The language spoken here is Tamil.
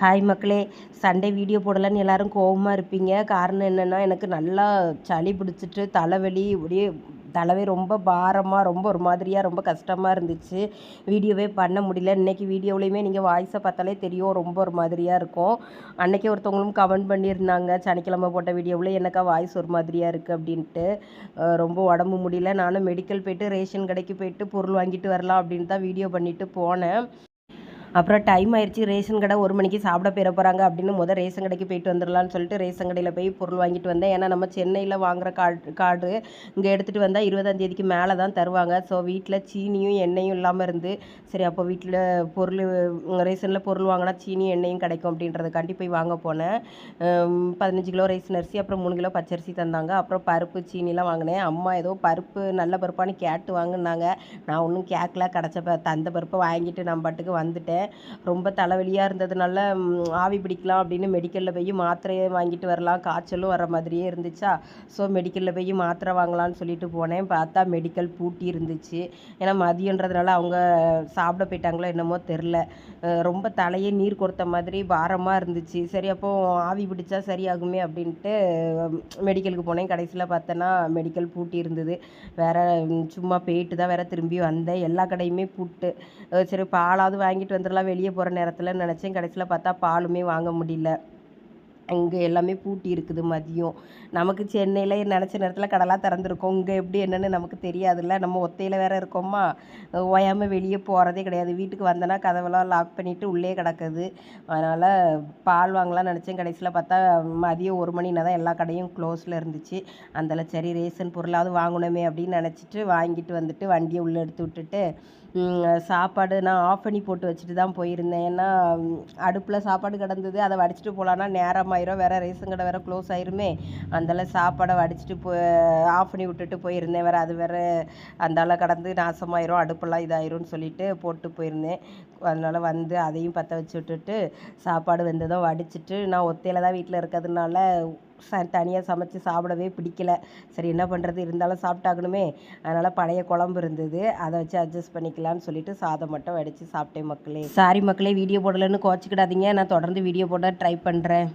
ஹாய் மக்களே. சண்டே வீடியோ போடலன்னு எல்லாரும் கோவமாக இருப்பீங்க. காரணம் என்னென்னா எனக்கு நல்லா சளி பிடிச்சிட்டு தலைவலி இப்படியே தலைவே ரொம்ப பாரமாக ரொம்ப ஒரு மாதிரியாக ரொம்ப கஷ்டமாக இருந்துச்சு. வீடியோவே பண்ண முடியல. இன்றைக்கி வீடியோவிலையுமே நீங்கள் வாய்ஸை பார்த்தாலே தெரியும். ரொம்ப ஒரு மாதிரியாக இருக்கும். அன்றைக்கி ஒருத்தவங்களும் கமெண்ட் பண்ணியிருந்தாங்க. சனிக்கிழமை போட்ட வீடியோவில் எனக்கா வாய்ஸ் ஒரு மாதிரியாக இருக்குது அப்படின்ட்டு. ரொம்ப உடம்பு முடியல. நானும் மெடிக்கல் போய்ட்டு ரேஷன் கடைக்கு போயிட்டு பொருள் வாங்கிட்டு வரலாம் அப்படின்னு தான் வீடியோ பண்ணிவிட்டு போனேன். அப்புறம் டைம் ஆயிடுச்சு ரேஷன் கடை ஒரு மணிக்கு சாப்பிட பெற போகிறாங்க அப்படின்னு முதல் ரேஷன் கடைக்கு போயிட்டு வந்துடலாம்னு சொல்லிட்டு ரேஷன் கடையில் போய் பொருள் வாங்கிட்டு வந்தேன். ஏன்னா நம்ம சென்னையில் வாங்குற கார்டு கார்டு இங்கே எடுத்துகிட்டு வந்தால் இருபதாம் தேதிக்கு மேலே தான் தருவாங்க. ஸோ வீட்டில் சீனியும் எண்ணெயும் இல்லாமல் இருந்து சரி அப்போ வீட்டில் பொருள் ரேஷனில் பொருள் வாங்கினா சீனியும் எண்ணெயும் கிடைக்கும் அப்படின்றதுக்காண்டி போய் வாங்க போனேன். பதினஞ்சு கிலோ ரேஷன் அரிசி அப்புறம் மூணு கிலோ பச்சரிசி தந்தாங்க. அப்புறம் பருப்பு சீனிலாம் வாங்கினேன். அம்மா ஏதோ பருப்பு நல்ல பருப்பான்னு கேட்டு வாங்கினாங்க. நான் ஒன்றும் கேட்கல கிடச்ச ப தந்த பருப்பை வாங்கிட்டு நான் பாட்டுக்கு வந்துட்டேன். ரொம்ப தலைவலியாக இருந்ததுனால ஆவி பிடிக்கலாம் அப்படின்னு மெடிக்கலில் போய் மாத்திரையை வாங்கிட்டு வரலாம். காய்ச்சலும் வர மாதிரியே இருந்துச்சா? ஸோ மெடிக்கலில் போய் மாத்திரை வாங்கலாம்னு சொல்லிட்டு போனேன். பார்த்தா மெடிக்கல் பூட்டி இருந்துச்சு. ஏன்னா மதியன்றதுனால அவங்க சாப்பிட போயிட்டாங்களோ என்னமோ தெரில ரொம்ப தலையே நீர் கொடுத்த மாதிரி பாரமாக இருந்துச்சு. சரி அப்போ ஆவி பிடிச்சா சரியாகுமே அப்படின்ட்டு மெடிக்கலுக்கு போனேன். கடைசியில் பார்த்தேன்னா மெடிக்கல் பூட்டி இருந்தது. வேறு சும்மா போயிட்டு தான் வேற திரும்பி வந்தேன். எல்லா கடையுமே பூட்டு. சரி பாலாவது வாங்கிட்டு வந்துடலாம் வெளியே போகிற நேரத்தில் நினச்சேன். கடைசியில் பார்த்தா பாலுமே வாங்க முடியல. இங்கே எல்லாமே பூட்டி இருக்குது மதியம். நமக்கு சென்னையில் நினச்ச நேரத்தில் கடலாக திறந்துருக்கோம். இங்கே எப்படி என்னென்னு நமக்கு தெரியாதுல்ல. நம்ம ஒத்தையில் வேற இருக்கோமா? ஓயாமல் வெளியே போகிறதே கிடையாது. வீட்டுக்கு வந்தேன்னா கதவெல்லாம் லாக் பண்ணிவிட்டு உள்ளே கிடக்குது. அதனால் பால் வாங்கலாம் நினச்சேன். கடைசியில் பார்த்தா மதியம் ஒரு மணினா தான் எல்லா கடையும் க்ளோஸில் இருந்துச்சு. அந்தால சரி ரேஷன் பொருளாவது வாங்கணுமே அப்படின்னு நினச்சிட்டு வாங்கிட்டு வந்துட்டு வண்டியை உள்ளே எடுத்து விட்டுட்டு சாப்பாடு நான் ஆஃப் பண்ணி போட்டு வச்சுட்டு தான் போயிருந்தேன். ஏன்னா அடுப்பில் சாப்பாடு கிடந்தது. அதை வடிச்சிட்டு போகலான்னா ஆயிரும் வேற ரேஷன் கடை வேற க்ளோஸ் ஆயிருமே. அந்தால சாப்பாடை வடிச்சிட்டு போ ஆஃப் பண்ணி விட்டுட்டு போயிருந்தேன். வேற அது வேற அந்தால கடந்து நாசமாயிரும் அடுப்பெல்லாம் இதாயிரும்னு சொல்லிட்டு போட்டு போயிருந்தேன். அதனால் வந்து அதையும் பற்ற வச்சு விட்டுட்டு சாப்பாடு வெந்ததும் வடிச்சிட்டு நான் ஒத்தையில் தான் வீட்டில் இருக்கிறதுனால ச தனியாக சமைச்சு சாப்பிடவே பிடிக்கல. சரி என்ன பண்ணுறது இருந்தாலும் சாப்பிட்டாகணுமே. அதனால் பழைய குழம்பு இருந்தது. அதை வச்சு அட்ஜஸ்ட் பண்ணிக்கலாம்னு சொல்லிட்டு சாதம் மட்டும் வடித்து சாப்பிட்டேன் மக்களே. சாரி மக்களே வீடியோ போடலைன்னு கோச்சிக்கிடாதீங்க. நான் தொடர்ந்து வீடியோ போட ட்ரை பண்ணுறேன்